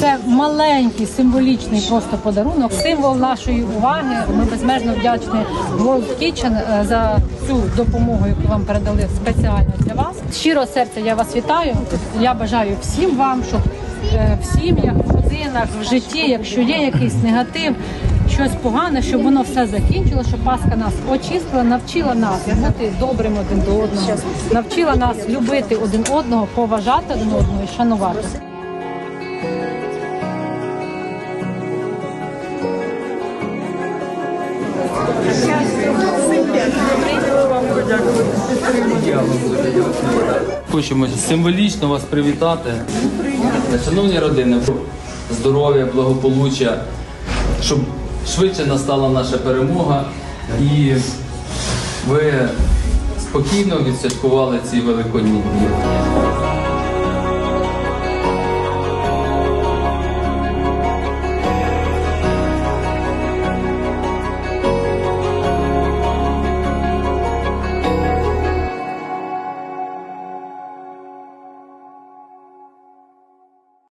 Це маленький символічний просто подарунок, символ нашої уваги. Ми безмежно вдячні World Kitchen е, за цю допомогу, яку вам передали спеціально для вас. Щиро серця я вас вітаю. Я бажаю всім вам, щоб е, в сім'ях, в родинах, в житті, якщо є якийсь негатив, щось погане, щоб воно все закінчило, щоб Пасха нас очистила, навчила нас бути добрими один до одного, навчила нас любити один одного, поважати один одного і шанувати. Хочемо символічно вас привітати. Шановні родини, здоров'я, благополуччя, щоб швидше настала наша перемога і ви спокійно відсвяткували ці великодні дні.